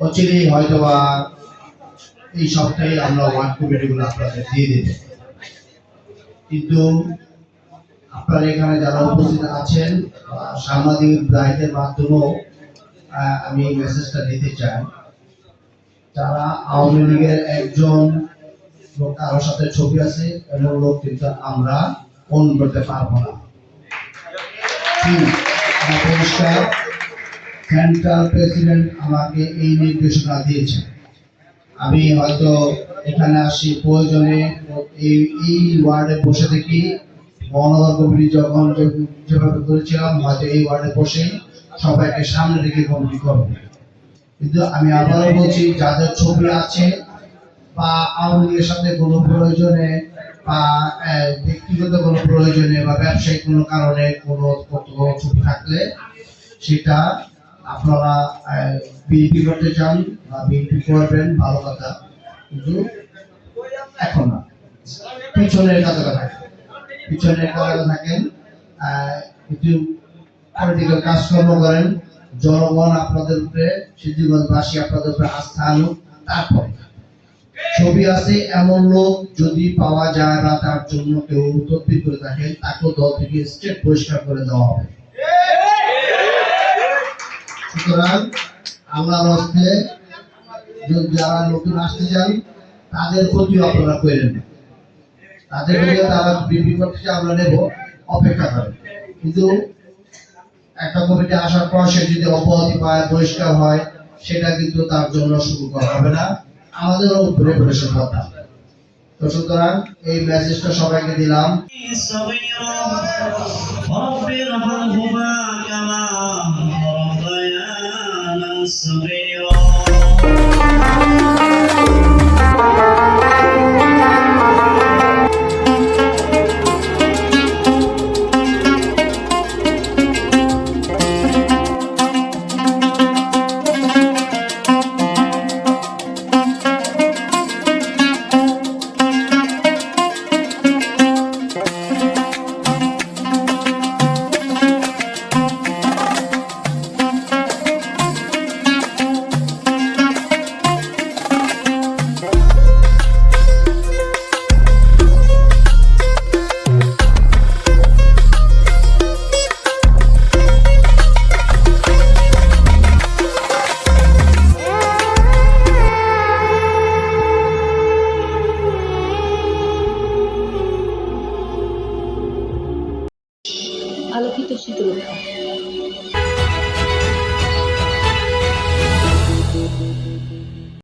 অচিরেই হয়তো বা এই সপ্তাহে আমরা ওয়ার্ড কমিটিগুলো আপনাদের দিয়ে দেব কিন্তু আপনারা এখানে যারা উপস্থিত আছেন সাংবাদিক ভাইদের মাধ্যমেও আমি এই মেসেজটা দিতে চাই। যারা আওয়ামী লীগের একজন লোক কারোর সাথে ছবি আছে, এমন লোক কিন্তু আমরা ফোন করতে পারব না। পরিষ্কার সেন্ট্রাল প্রেসিডেন্ট আমাকে এই নির্দেশনা দিয়েছে। আমি হয়তো এখানে আসি প্রয়োজনে এই এই ওয়ার্ডে বসে থেকে মহানগর কমিটি যখন যেভাবে করেছিলাম হয়তো এই ওয়ার্ডে বসে সবাইকে সামনে রেখে কমিটি করব। কিন্তু আমি আবারও বলছি, যাদের ছবি আছে বা আওয়ামী লীগের সাথে কোনো প্রয়োজনে বা ব্যক্তিগত কোনো প্রয়োজনে বা ব্যবসায়িক কোনো কারণে কোনো ছবি থাকলে সেটা আপনারা বিএনপি করতে চান বা বিএনপি করবেন, ভালো কথা। কিন্তু এখন না। পিছনের কাতারে থাকেন পিছনের কাতারে থাকেন কিছু পলিটিক্যাল কাজকর্ম করেন। জনগণ আপনাদের উপরে সিদ্ধিগঞ্জবাসী আপনাদের উপরে আস্থা আনুক, তারপর ছবি আছে এমন লোক যদি পাওয়া যায় বা তার জন্য কেউ তদবির করে থাকেন, তাকেও দল থেকে স্টেট পরিষ্কার করে দেওয়া হবে। সুতরাং আল্লাহর হস্তে যারা নতুন আসতে চান, তাদের ক্ষতিও আপনারা করেন। তাদের প্রতিও তারা করতে আমরা নেব, অপেক্ষা করেন। কিন্তু একটা কমিটি আসার পর সে যদি অব্যাহতি পায় পরিষ্কার হয়, সেটা কিন্তু তার জন্য শুরু করা হবে না। আমাদেরও উপরে পরিষ্কার কথা তো সুতরাং এই মেসেজটা সবাইকে দিলাম। 是没有と聞いてください。